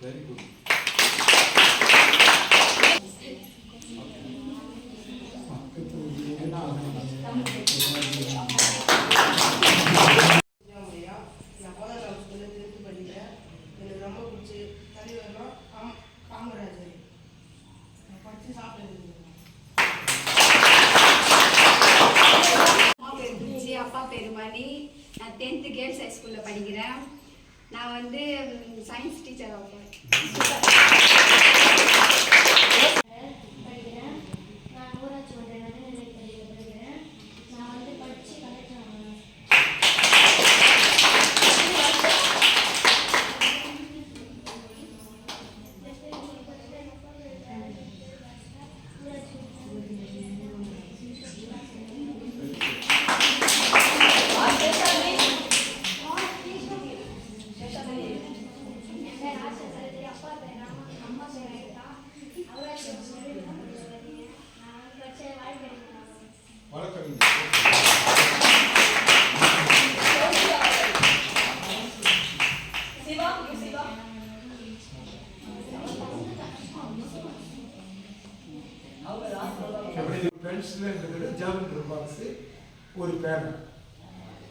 very good.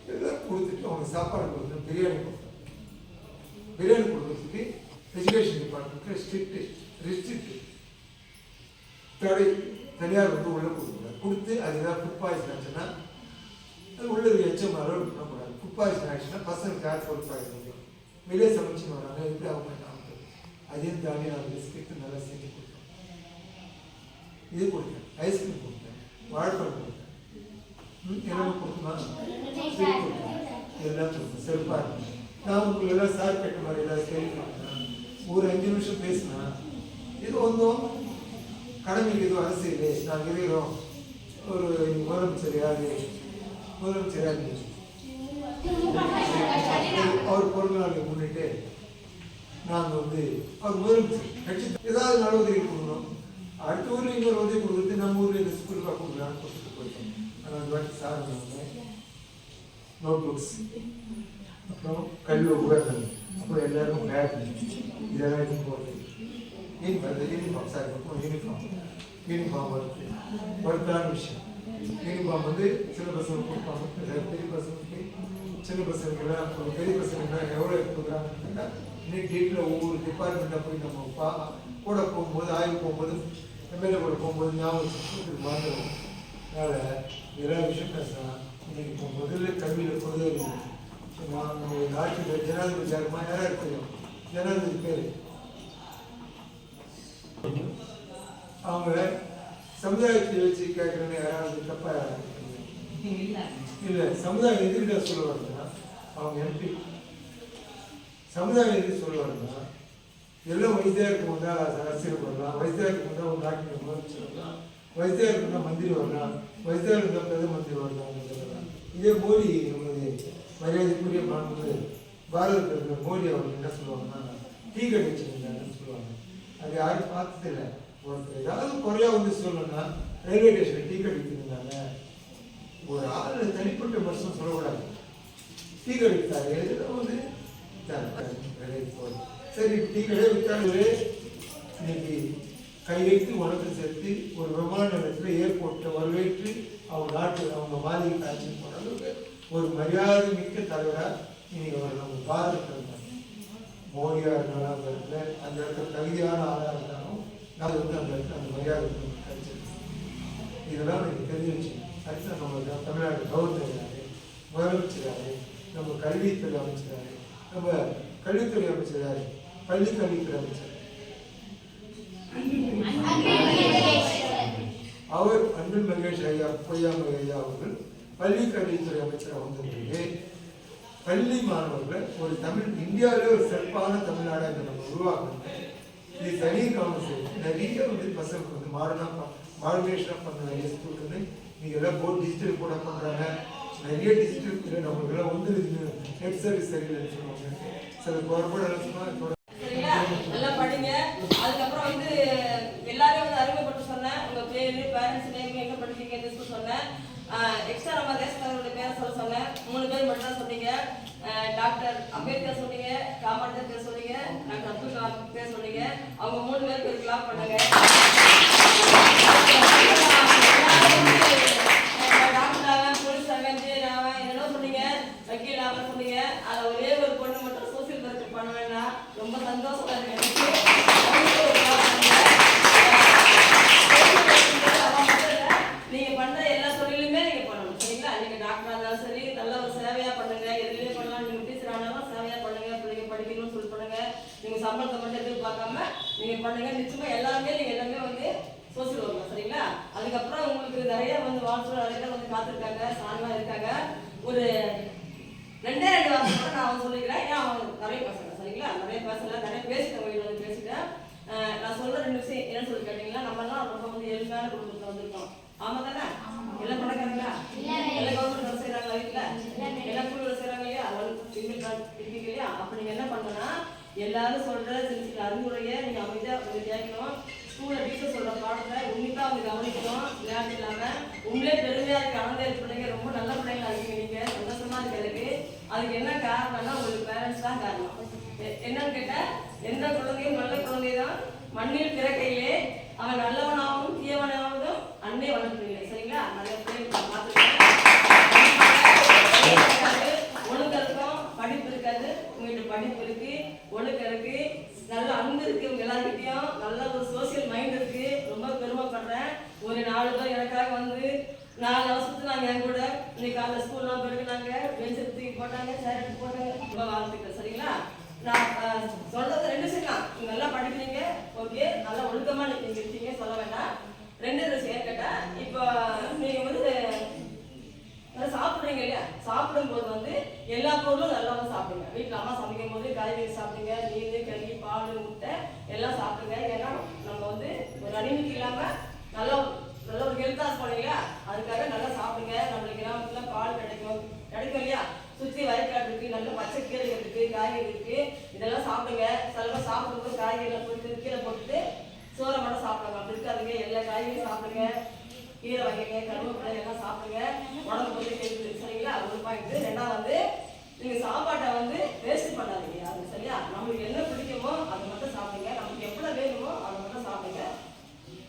இதெல்லாம் கொடுத்துட்டு அவங்க சாப்பாடு கொடுத்து பிரியாணி கொடுத்தோம் பிரியாணி கொடுக்கறதுக்கு எஜுகேஷன் டிபார்ட்மெண்ட்டில் ஸ்ட்ரிக்ட் ரிஸ்ட்ரிக்ட் தடை தனியார் வந்து உள்ளே கொடுக்கக்கூடாது. கொடுத்து அது ஏதாவது ஃபுட் பாய்சன் ஆச்சுன்னா அது உள்ள எச்சம் அளவு பண்ணக்கூடாது. ஃபுட் பாய்சன் ஆச்சுன்னா பசங்களுக்கு யார் ஃபுட் பாய்சன் வெளியே சமைச்சு வராங்க எப்படி அவங்க நமக்கு அதையும் தாண்டி நான் பிஸ்கெட்டு நல்லா செஞ்சு கொடுத்தோம் இது கொடுத்தேன் ஐஸ்கிரீம் கொடுத்தேன் வாழைப்பழம் கொடுத்தேன் ம், கொடுக்குமா ஸ்வீட் கொடுத்தேன் சிறப்பாக இருக்கும் நான் உங்களுக்கு எல்லாம் சார் கேட்ட மாதிரி ஏதாவது கேள்வி பண்ணுறேன் ஒரு அஞ்சு நிமிஷம் பேசினா இது ஒன்றும் கடமைக்கு எதுவும் அரசியல் நாங்கள் இருக்கிறோம் ஒரு முதலமைச்சர் யாரு முதலமைச்சர் யாரு அவர் பிறந்த நாளை முன்னிட்டு நாங்கள் வந்து அவர் முதலமைச்சர் கட்சி ஏதாவது நல்ல உதவி கொடுக்கணும் அடுத்த ஊரில் இன்னொரு உதவி கொடுக்குறது நம்ம ஊரில் இந்த ஸ்கூல் பார்க்க கொடுக்குறான்னு கொடுத்துட்டு போயிட்டோம் வாட்டி சார் நோட் புக்ஸ் அப்புறம் கல்வி உபகரணங்கள் அப்புறம் எல்லாருக்கும் பேக் இதெல்லாம் இது போகுது யூனிஃபார்ம் யூனிஃபார்ம் சார் இருக்கும் யூனிஃபார்ம் யூனிஃபார்ம் ஒர்க்கு ஒர்க்கான விஷயம் யூனிஃபார்ம் வந்து சின்ன பசங்க கொடுப்பாங்க பெரிய பசங்களுக்கு சின்ன பசங்களுக்குலாம் ஒரு பெரிய பசங்களுக்குலாம் எவ்வளோ கொடுக்குறாங்கன்னா இன்னைக்கு டேட்டில் ஒவ்வொரு டிபார்ட்மெண்ட்டாக போய் நம்ம பா கூட போகும்போது ஆய்வு போகும்போது எம்எல்ஏ கூட போகும்போது ஞாபகம் மாறும் அதனால் எல்லா விஷயம் பேசலாம். இன்றைக்கி இப்போ முதல்ல கல்வியில் பொதுவாக இருக்குது நான் நம்ம நாட்டில் ஜனாதிபதி சார்மா யாராக தெரியும் ஜனாதிபதி பேர். அவங்க சமுதாயத்தை வச்சு கேட்குறேன்னு யாராவது தப்பாக இல்லை சமுதாயம் எதிர்க்க சொல்லுவாங்கன்னா அவங்க எம்பி சமுதாயம் எதிர்த்து சொல்லுவாங்கன்னா எல்லாம் வயசாக இருக்கும் தான் அரசியல் பண்ணலாம் வயசாக இருக்கும் தான் ஒரு நாட்டில் முதலமைச்சர் வரலாம் வயசாக இருக்குன்னா மந்திரி வரலாம் வயசாக இருந்தால் பிரதம மந்திரி வரலாம் சொல்லலாம் இதே மோடி நமது மரியாதைக்குரிய மாண்பு பாரத பிரதமர் மோடி அவர்கள் என்ன சொல்லுவாங்கன்னா டீ கடை சொல்லுவாங்க. அது யாரும் பார்த்ததில்ல ஒருத்தர் ஏதாவது குறையா வந்து சொல்லணும்னா ரயில்வே ஸ்டேஷன் டீ கடை ஒரு ஆள் தனிப்பட்ட மனுஷன் சொல்லக்கூடாது. டீ கடை வந்து சரி டீ கடை வித்தாரு இன்னைக்கு கை வைத்து வணக்கம் செலுத்தி ஒரு விமான நிலையத்தில் ஏர்போர்ட்டை வரவேற்று அவங்க நாட்டு அவங்க மாதிரி காட்சி போன ஒரு மரியாதை மிக்க தலைவராக இன்னைக்கு அவர் நம்ம பாரத பிரதமர் மோடியா இருந்தாலும் அந்த இடத்துல அந்த இடத்துல தகுதியான ஆளாக இருந்தாலும் நான் வந்து அந்த இடத்துல அந்த மரியாதை நமக்கு கிடைச்சிருக்கு இதெல்லாம் எனக்கு தெரிஞ்சு வச்சு அடுத்து நம்ம தமிழ்நாடு கவர்னர் முதலமைச்சராரு நம்ம கல்வித்துறை அமைச்சராரு நம்ம கல்வித்துறை அமைச்சராரு பள்ளி கல்வித்துறை அமைச்சர். அவர் அன்பில் மகேஷ் ஐயா பொய்யாமலை ஐயா அவர்கள் பள்ளிக்கல்வித்துறை அமைச்சராக வந்தபோது பள்ளி மாணவர்கள் ஒரு தமிழ் இந்தியாவிலே ஒரு சிறப்பான தமிழ்நாடாக இதை நம்ம உருவாக்கணும் இது தனி கவனம் நிறைய வந்து பசங்களுக்கு வந்து மாடர்னாக மாடர்னேஷனாக பண்ணுறாங்க ஸ்கூலுக்கு நீங்கள் எல்லாம் போர்ட் டிஜிட்டல் கூட பண்ணுறாங்க நிறைய டிஜிட்டல் நம்மளுக்கு எல்லாம் வந்து நெட் சர்வீஸ் சரியில்லைன்னு சொல்லுவாங்க. சில குறைபாடு டாக்டர் அம்பேத்கர் சொன்னீங்க காமராஜர் பேர் சொன்னீங்க டாக்டர் அப்துல் கலாம் பேர் சொன்னீங்க அவங்க மூணு பேருக்கு கிளாப் பண்ணுங்க வாசல் வரையில கொஞ்சம் பார்த்துருக்காங்க சாந்தமாக இருக்காங்க. ஒரு ரெண்டே ரெண்டு வாசல் நான் அவன் சொல்லிக்கிறேன். ஏன் அவன் நிறைய பேசல சரிங்களா? நிறைய பேசல நிறைய பேசிட்டேன் வீட்டில் வந்து பேசிட்டேன். நான் சொல்ற ரெண்டு விஷயம் என்னன்னு சொல்லி கேட்டீங்களா நம்மலாம் ரொம்ப வந்து எளிமையான குடும்பத்தில் வந்திருக்கோம். ஆமா தானே? எல்லாம் நடக்காதுங்களா எல்லாம் கவர்மெண்ட் வேலை செய்யறாங்களா வீட்டில்? எல்லாம் கூலி வேலை இல்லையா? சிங்கிள் இருக்கீங்க இல்லையா? அப்படி நீங்கள் என்ன பண்ணணும்னா எல்லாரும் சொல்ற சில சில அறிவுரையை நீங்க அமைதியா கேட்கணும் ஸ்கூலில் டீச்சர் சொல்கிற பாடத்தை உன்னிப்பாக அவங்க கவனிக்கணும். விளையாட்டு இல்லாமல் உங்களே பெருமையாக இருக்க ஆனந்த பிள்ளைங்க ரொம்ப நல்ல பிள்ளைங்களா இருக்கீங்க நீங்கள் சந்தோஷமாக இருக்கிறதுக்கு. அதுக்கு என்ன காரணம்னா உங்களுக்கு பேரண்ட்ஸ் தான் காரணம். என்னன்னு கேட்டால் எந்த குழந்தையும் நல்ல குழந்தை தான் மண்ணில் பிறக்கையிலே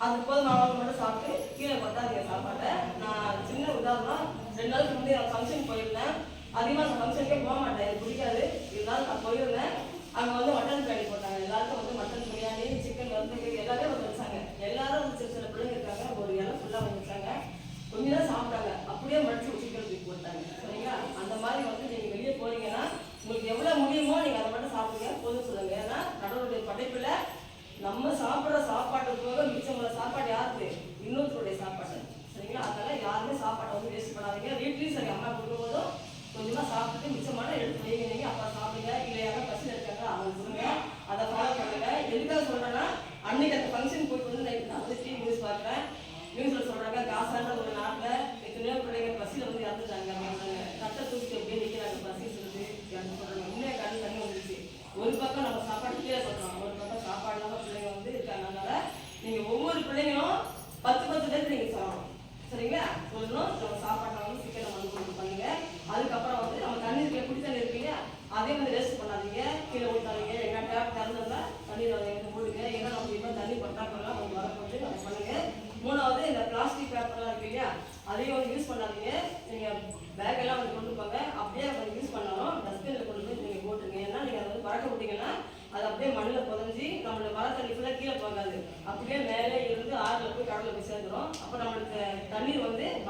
அது போது நான் மட்டும் சாப்பிட்டு கீழே கொட்டாதீங்க சாப்பாட்டை. நான் சின்ன உதாரணம் ரெண்டு நாளுக்கு முந்தைய நான் ஃபங்க்ஷன் போயிருந்தேன். அதிகமாக அந்த ஃபங்க்ஷனுக்கே போக மாட்டேன் எனக்கு பிடிக்காது. இருந்தாலும் நான் போயிருந்தேன். அங்கே வந்து மட்டன் பிரியாணி போட்டாங்க. எல்லாருக்கும் வந்து மட்டன் பிரியாணி சிக்கன் வறுத்தல் எல்லாமே வந்து வச்சாங்க. எல்லாரும் வந்து சிறு சிறு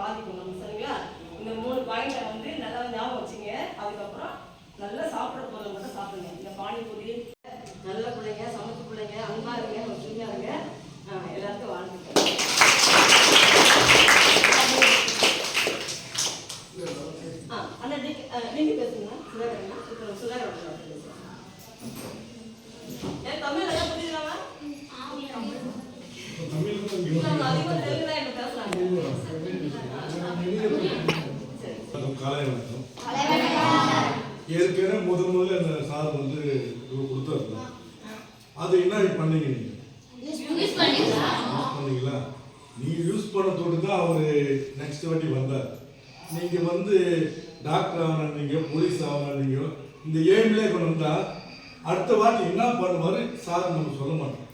பாதிக்கும் நம்ம சரிங்களா இந்த மூணு பாயிண்டை வந்து நல்லா ஞாபகம் வச்சுங்க. அதுக்கப்புறம் நல்லா சாப்பிட்ற பொருளை மட்டும் சாப்பிடுங்க. இந்த பானிபூரி நல்ல பிள்ளைங்க சமைச்சு பிள்ளைங்க அன்பா இருங்க ஒற்றுமையா இருங்க. எல்லாருக்கும் வாழ்த்துக்கள். அண்ணா டிங்கி பேசுங்க. சுதாகரண்ணா இப்போ சுதாகரண்ணா முதல் முதல்ல அந்த சார் வந்து கொடுத்தாருல. அது என்ன பண்ணீங்க நீங்க? யூஸ் பண்ணீங்களா? நீங்க யூஸ் பண்ணதோடு தான் அவரு நெக்ஸ்ட் வாட்டி வந்தார். நீங்க வந்து டாக்டர் ஆகணுன்னீங்க போலீஸ் ஆகணுன்னீங்க இந்த எய்ம்லேயே கொண்டு வந்தா அடுத்த வாட்டி என்ன பண்ணுவாரு சார் நம்ம சொல்ல மாட்டோம்.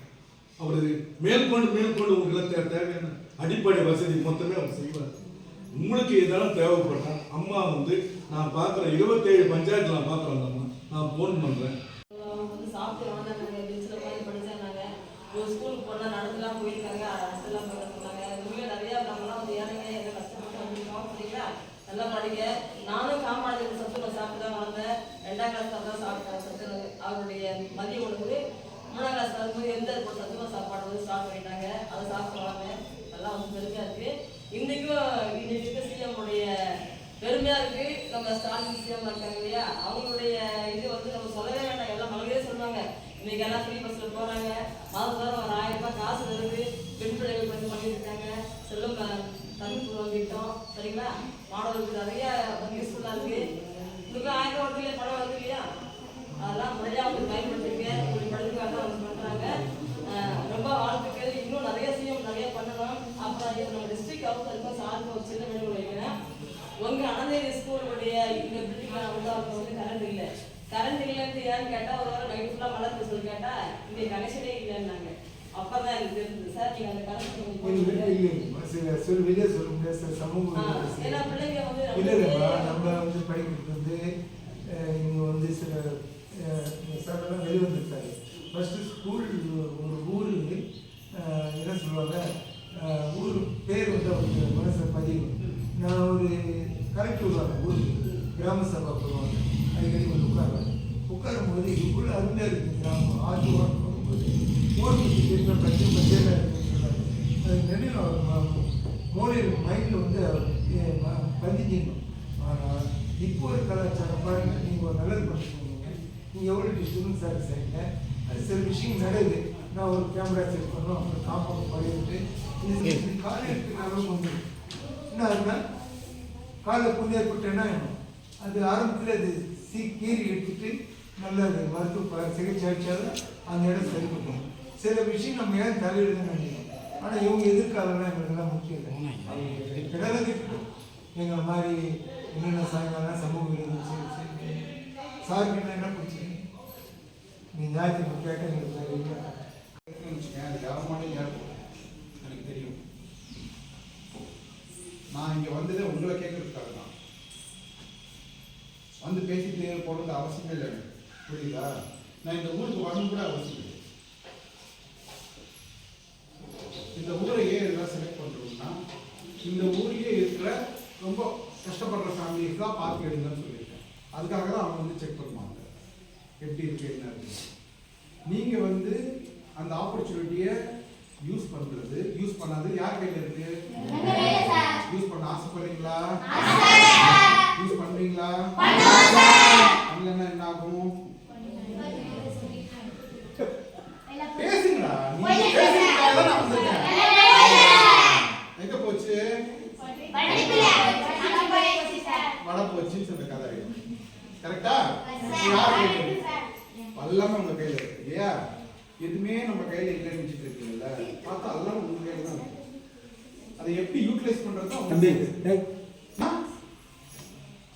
அவர் மேற்கொண்டு மேற்கொண்டு உங்களுக்கு தேவையான அடிப்படை வசதி மொத்தமே அவர் செய்வார். உங்களுக்கு எதாவது தேவைப்பட்டா அம்மா வந்து நான் பார்க்குறேன் இருபத்தேழு பஞ்சாயத்து நான் பார்க்குறேன் அம்மா. நான் ஃபோன் பண்ணுறேன் வந்து சாப்பிட்டு வந்தாங்க. பெஞ்சில் உட்காந்து படிச்சாங்க ஒரு ஸ்கூலுக்கு போனால் நடந்துலாம் போயிருக்காங்க. அடுத்தெல்லாம் போய் சொன்னாங்க. உண்மையிலே நிறையா நம்மளாம் வந்து ஏழைங்க எல்லாம் கஷ்டப்பட்டு வந்திருக்கோம். சரிங்களா? நல்லா படிங்க நானும் காமாட்சி சத்துணவு சாப்பிட்டு தான் வந்தேன். ரெண்டாம் கிளாஸ் தான் சாப்பிட்டேன். சத்துணவு அவருடைய மதிய உணவு. மூணாம் கிளாஸ் வரும்போது எந்த ஒரு சத்துணவு சாப்பாடு வந்து ஸ்டார்ட் பண்ணிட்டாங்க அதை சாப்பிட்டு வளர்ந்தேன் நல்லா வந்து பெருமையாக இருக்குது இன்றைக்கும் இன்னைக்கு இருக்க சிஎம் உடைய பெருமையா இருக்கு. நம்ம ஸ்டாலின் சிஎம் இருக்காங்க இல்லையா? அவங்களுடைய இது வந்து நம்ம சொல்லவே வேண்டாம். எல்லாம் மகளிரே சொல்றாங்க இன்னைக்கு எல்லாம் ஃப்ரீ பஸ்ல போறாங்க. மாதம் ஒரு ஆயிரம் ரூபாய் காசு வருது. பெண் பிள்ளைகள் வந்து பண்ணியிருக்காங்க. செல்லும் தமிழ் வாங்கிட்டோம் சரிங்களா? மாணவர்களுக்கு நிறைய யூஸ்ஃபுல்லா இருக்கு. உங்களுக்கு ஆயிரம் ரூபாய் வருது பணம் வருது இல்லையா? அதெல்லாம் முறையா வந்து பயன்படுத்திருக்க இப்படி படிக்கிறாங்க அவங்க பண்றாங்க. ரொம்ப வாழ்த்துக்கள். இன்னும் நிறைய சிஎம் நிறைய பண்ணணும். அப்புறம் நம்ம ஹவுஸ் இருக்கும் சாருக்கு ஒரு சின்ன வேண்டுகோள் வைக்கிறேன் உங்க அனந்தேரி ஸ்கூலுடைய இந்த பில்டிங்ல வந்து வந்து கரண்ட் இல்லை. கரண்ட் இல்லைன்னு ஏன்னு கேட்டா ஒரு வாரம் நைட் ஃபுல்லா மழை பெய்ய சொல்லி கேட்டா இங்க கனெக்ஷனே இல்லைன்னாங்க. அப்பதான் எனக்கு தெரிஞ்சது. சார் நீங்க அந்த விரோத ஏன்னா. பிள்ளைங்க வந்து நம்ம வந்து படிக்கிறது வந்து இங்க வந்து சில சாரெல்லாம் வெளிவந்துருக்காரு ஃபர்ஸ்ட் ஸ்கூல் ஒரு ஊர் என்ன சொல்லுவாங்க? ஊர். பேர் வந்து அவங்க மனசை பதிவு. நான் ஒரு கலெக்டர் வருவாங்க ஊருக்கு கிராம சபா போடுவாங்க அடிக்கடி வந்து உட்காருவாங்க உட்காரும் போது இதுக்குள்ள அருமையாக இருக்குது கிராமம். ஆற்று ஓரம் போகும்போது ஓட்டு இருக்கிற பச்சை பச்சையில் இருக்குன்னு சொன்னாங்க அது நினைவு மூலையில் மைண்டில் வந்து அஹ், ம- பதிஞ்சிடணும். ஆனால் இப்போ ஒரு கலாச்சாரம் பாருங்க. நீங்கள் ஒரு நல்லது பண்ணிட்டு நீங்கள் எவ்வளோ ஸ்டூடெண்ட்ஸ் சார் செய்யுங்க அது சில விஷயம் நடக்குது. நான் ஒரு கேமரா செட் பண்ணோம் அப்புறம் காம்பவுண்ட் பழையிட்டு காலை எடுத்துனாலும் வந்து என்ன? ஆகுதுன்னா காலை புண்ணு ஏற்பட்டேன்னா அது ஆரம்பத்தில் அது சீ கீறி எடுத்துட்டு நல்ல மருத்துவ சிகிச்சை அளிச்சாலும் அந்த இடம் சரி பண்ணும். சில விஷயம் நம்ம ஏன் தலையிடுதுன்னு நினைக்கிறோம் ஆனால் இவங்க எதிர்காலம் எங்களுக்கெல்லாம் முக்கியம் இல்லை. இருக்கட்டும் எங்களை மாதிரி என்னென்ன சாயங்காலம் சமூக விரோதம் சரி சாருக்கு என்ன பிடிச்சிருக்கு? நீ ஞாயிற்றுக்கிழமை கேட்ட எங்களுக்கு இல்லை வச்சுக்கேன் அது கவர்மெண்ட் ஏற்படும் எனக்கு தெரியும். நான் இங்கே வந்ததே உங்களை கேட்கறதுக்காக தான். வந்து பேசிட்டு போகிறது அவசியமே இல்லை எனக்கு. புரியுதா? நான் இந்த ஊருக்கு வரணும் கூட அவசியம் இல்லை. இந்த ஊரை ஏன் எல்லாம் செலக்ட் பண்ணுறோம்னா இந்த ஊர்லயே இருக்கிற ரொம்ப கஷ்டப்படுற ஃபேமிலிஸ் தான் பார்த்து எடுங்கன்னு சொல்லியிருக்கேன். அதுக்காக தான் அவங்க வந்து செக் பண்ணுவாங்க. எப்படி இருக்கு என்ன இருக்கு. நீங்கள் வந்து அந்த ஆப்பர்ச்சுனிட்டியை யூஸ் பண்றது. யூஸ் பண்ணாது. யார் கையில இருக்கு? யூஸ் பண்ண ஆசைப்படுறீங்களா யூஸ் பண்றீங்களா? பண்ணலன்னா என்ன ஆகும் பேசுங்கடா. நீங்க தான் நான் வந்திருக்கேன். எங்க போச்சு? வட போச்சுன்னு சொன்ன கதை. கரெக்டா யார் கையில இருக்கு? எல்லாமே உங்க கையில இருக்கு. இல்லையா எதுவுமே நம்ம கையில இல்லைன்னு வச்சுட்டு இருக்கீங்கல்ல? பார்த்தா எல்லாம் உங்க கையில தான் அதை எப்படி யூட்டிலைஸ் பண்றது உங்க தம்பி?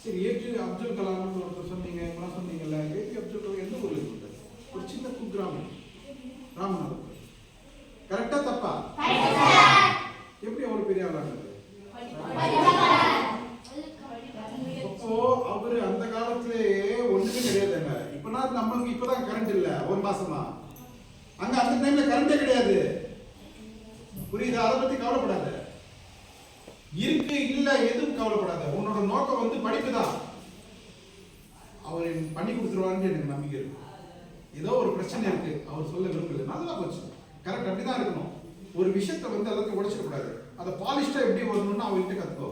சரி ஏபி அப்துல் கலாம்னு ஒருத்தர் சொன்னீங்க இப்பெல்லாம் சொன்னீங்கல்ல. ஏபி அப்துல் கலாம் எந்த ஊர்ல இருந்தார் ஒரு சின்ன குக்கிராமம். ராமநாதபுரம். கரெக்டா தப்பா? எப்படி அவர் பெரிய ஆளானது அப்போ அவரு அந்த காலத்திலேயே ஒண்ணுமே கிடையாதுங்க இப்பனா நம்மளுக்கு இப்பதான் கரண்ட் இல்ல. ஒரு மாசமா அங்க அந்த டைம்ல கரண்டே கிடையாது புரியுதா அதை பத்தி கவலைப்படாத இருக்கு இல்ல எதுவும் கவலைப்படாத உன்னோட நோக்கம் வந்து படிப்பு தான் அவர் எனக்கு கொடுத்துருவாருன்னு எனக்கு நம்பிக்கை இருக்கு. ஏதோ ஒரு பிரச்சனை இருக்கு. அவர் சொல்ல விரும்பல. நல்லா போச்சு. கரெக்ட் அப்படிதான் இருக்கணும். ஒரு விஷயத்தை வந்து எல்லாத்தையும் உடைச்சிடக்கூடாது. அதை பாலிஷ்டா எப்படி வரணும்னு அவர்கிட்ட கத்துக்கோ.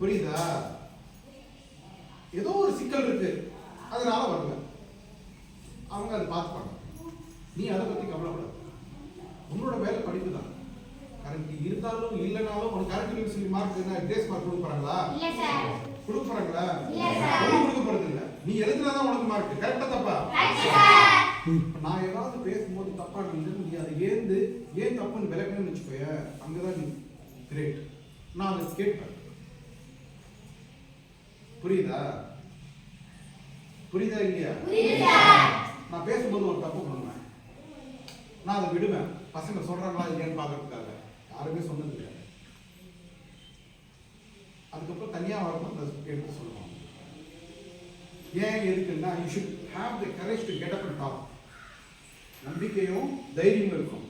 புரியுதா? ஏதோ ஒரு சிக்கல் இருக்கு. அதனால வரல. அவங்க அதை பார்த்துப்பாங்க. நீ அதை பத்தி கவலைப்படாத. உன்னோட வேலை படிப்பு தான். கரண்ட் இருந்தாலும் இல்லைனாலும் உனக்கு கரண்ட் சொல்லி மார்க் என்ன கிரேஸ் மார்க் கொடுக்க போறாங்களா? கொடுக்க போறாங்களா? ஒன்றும் கொடுக்க போறது இல்லை. நீ எழுதுனாதான் உனக்கு மார்க் கரெக்டா தப்பா? நான் ஏதாவது பேசும்போது தப்பா இருந்தது நீ அதை ஏந்து ஏன் தப்புன்னு விளக்கணும்னு வச்சுக்கோய அங்கதான் நீ கிரேட் நான் அதை கேட்பேன். புரியுதா? புரியுதா இல்லையா? நான் பேசும்போது ஒரு தப்பு பண்ணுவேன். நான் அதை விடுவேன். பசங்க சொல்றாங்களா இல்லையான்னு பார்க்கறதுக்காக. யாருமே சொன்னது இல்லை. அதுக்கப்புறம் தனியாக வரணும் அதை எடுத்து சொல்லுவாங்க ஏன் எதுக்குன்னா you should have the courage to get up and talk நம்பிக்கையும் தைரியமும் இருக்கும்.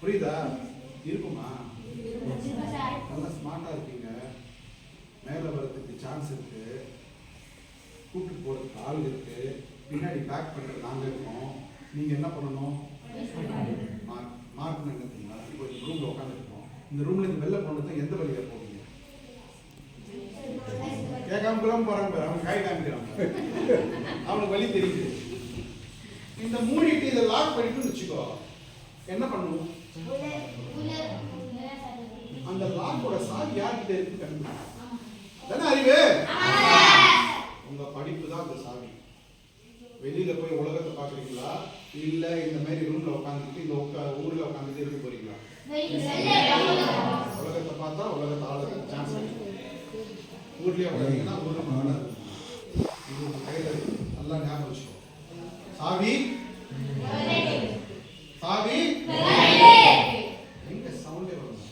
புரியுதா? இருக்குமா? நல்லா ஸ்மார்ட்டாக இருக்கீங்க. மேலே வரதுக்கு சான்ஸ் இருக்கு. கூப்பிட்டு போகிறதுக்கு ஆள் இருக்கு. பின்னாடி பேக் பண்ணுறது நாங்கள் இருக்கோம். நீங்கள் என்ன பண்ணணும்? மார்க் மார்க் என்ன தெரியுமா இப்போ ரூமில் உட்காந்துருக்கோம் இந்த ரூமில் இந்த வெளில போனது எந்த வழியாக போவீங்க கேட்காம குழம்பு போறாங்க அவன் காய் காமிக்கிறான் அவனுக்கு வழி தெரியுது. இந்த மூடிட்டு இதை லாக் பண்ணிட்டு வச்சுக்கோ. என்ன பண்ணுவோம் அந்த லாக்கோட சாவி யார்கிட்ட இருக்கு கண்டுபிடிக்கும் தானே அறிவு? உங்க படிப்பு தான் அந்த சாவி. வெளியில போய் உலகத்தை பாக்குறீங்களா இல்ல இந்த மாதிரி ரூம்ல உட்காந்துட்டு இந்த ஊர்ல உட்காந்துட்டு இருக்க போறீங்களா? உலகத்தை பார்த்தா உலகத்தை ஆளுங்க ஊர்லயே உட்காந்தீங்கன்னா ஊர்ல மகனா இது உங்க கையில நல்லா ஞாபகம் வச்சுக்கோ. சாவி? சாவி எங்க சவுண்டே வரணும்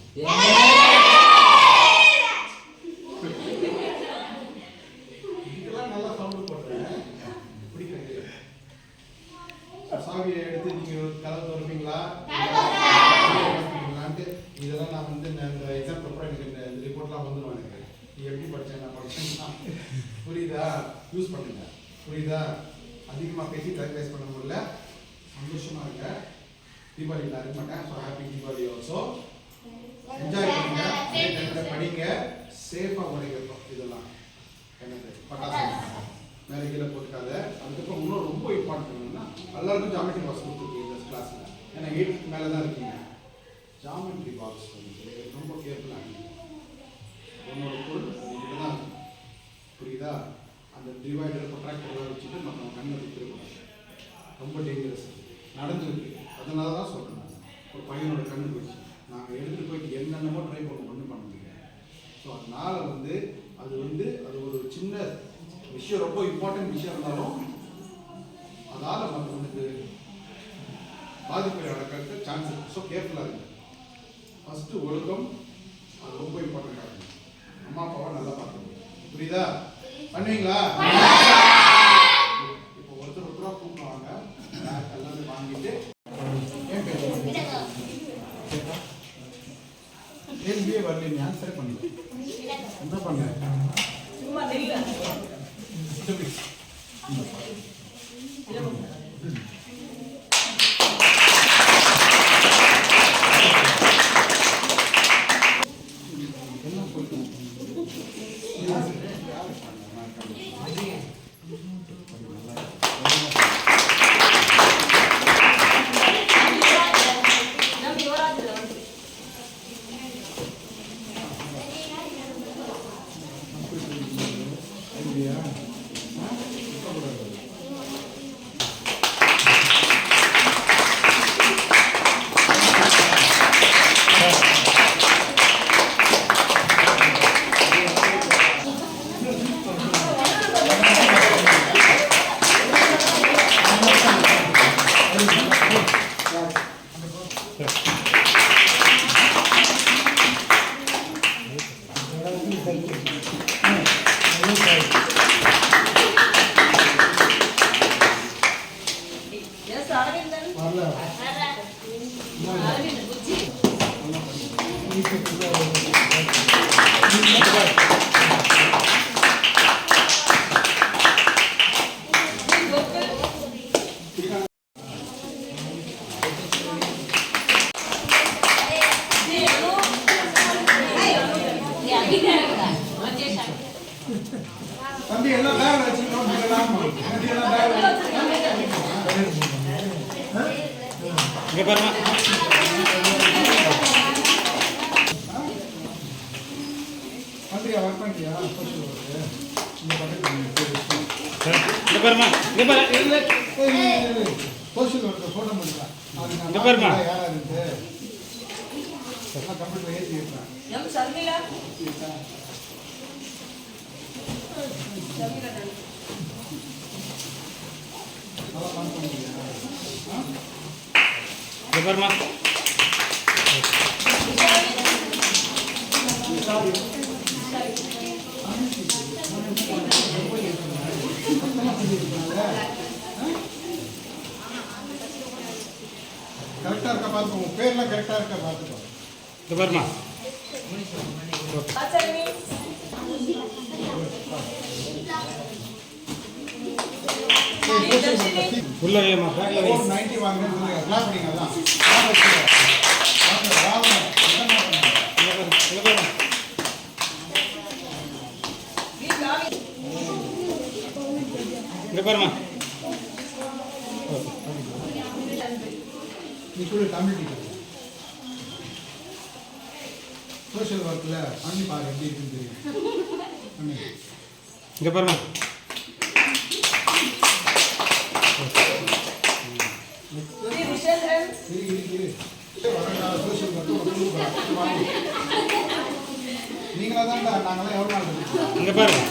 இதுக்கெல்லாம் நல்லா சவுண்ட் போடுறேன் பிடிக்கிறது சாவியை எடுத்து நீங்க கதவு திறப்பீங்களா திறப்பீங்களான்ட்டு இதெல்லாம் நான் வந்து நான் இந்த எக்ஸாம் அப்புறம் எனக்கு இந்த இந்த ரிப்போர்ட்லாம் வந்துடும் எனக்கு நீ எப்படி படிச்சேன் நான் படிச்சேன்னா புரியுதா யூஸ் பண்ணுங்க புரியுதா அதிகமாக பேசி டைம் வேஸ்ட் பண்ண முடியல சந்தோஷமா இருங்க தீபாவளி நான் இருக்க மாட்டேன் ஸோ ஹாப்பி ஆல்சோ என்ஜாய் பண்ணுங்க. படிங்க. சேஃபாக உடைக்கிறோம் இதெல்லாம். என்னது? பட்டாசு மேலே கீழே போட்டுக்காத. அதுக்கப்புறம் இன்னும் ரொம்ப இம்பார்ட்டன்ட் என்னன்னா எல்லாருக்கும் ஜாமெட்ரி பாக்ஸ் கொடுத்துருக்கு இந்த கிளாஸில் ஏன்னா எயித்துக்கு மேலே தான் இருக்கீங்க. ஜாமெட்ரி பாக்ஸ் வந்து ரொம்ப கேர்ஃபுல்லாக உன்னோட பொருள் உங்ககிட்ட தான். புரியுதா? அந்த டிவைடர் ப்ரொட்ராக்டர்லாம் வச்சுட்டு நம்ம கண்ணை விட்டுருக்கூடாது ரொம்ப டேஞ்சரஸ் நடந்திருக்கு. அதனால தான் சொல்கிறேன் ஒரு பையனோட கண்ணு போயிடுச்சு. நாங்கள் எடுத்துகிட்டு போயிட்டு என்னென்னமோ ட்ரை பண்ண ஒன்றும் பண்ண முடியல. ஸோ அதனால் வந்து அது வந்து அது ஒரு சின்ன விஷயம் ரொம்ப இம்பார்ட்டன்ட் விஷயம் இருந்தாலும் அதால் மற்றவனுக்கு பாதிப்பை நடக்கிறதுக்கு சான்ஸ் இருக்கு. ஸோ கேர்ஃபுல்லாக இருக்கு ஃபஸ்ட்டு ஒழுக்கம் அது ரொம்ப இம்பார்ட்டண்ட்டாக இருக்கும். அம்மா அப்பாவை நல்லா பார்க்கணும் புரியுதா? பண்ணுவீங்களா? பண்றியா? ஒர்க் பண்ணிட்டியா இந்த பாருமா இங்க பாரு. சோஷியல் ஒர்க்கர் ஃபோட்டோ பண்ணிக்கலாம் இங்க பாரும்மா. யாரா இருந்து? கம்ப்யூட்டர் ஏற்றி வைக்கிறேன் எம் ஷர்மிளா நல்லா பண்ண முடியும் இங்க பாருமா கரெக்டாக இருக்கா பார்த்துக்கோ உன் பேர்லாம் கரெக்டாக இருக்கா பார்த்துக்கோ இங்க பாருமா. உள்ள வைமா பேக்ல வை. ஃபோர் நைன்ட்டி வாங்குறேன்னு சொல்லுங்க. கிளாப் பண்ணிங்க அதான் கிளாப் வச்சுக்கோ. வாங்க, வாங்க. என்னம்மா பண்ணீங்க? இங்க பாரு இங்க பாருமா. கூட தமிழ் டீச்சர் சோஷியல் ஒர்க்கில் பண்ணி பாரு எப்படி இருக்குன்னு தெரியும். இங்க பாருமா டி விஷேந்திரன் இரு, இரு, இரு. வரேன்டா, சோஷியல் ஒர்க்கு ஒரு குழு பா. வாங்க. நீங்களா தான்டா நாங்களாம் எவ்வளோ நாள் இங்க பாருங்க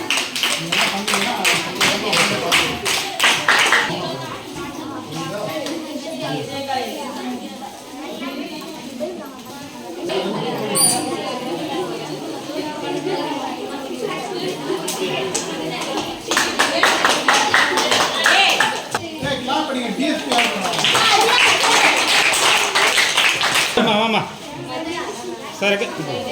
ஆமா ஆமாம்மா சார் இருக்கு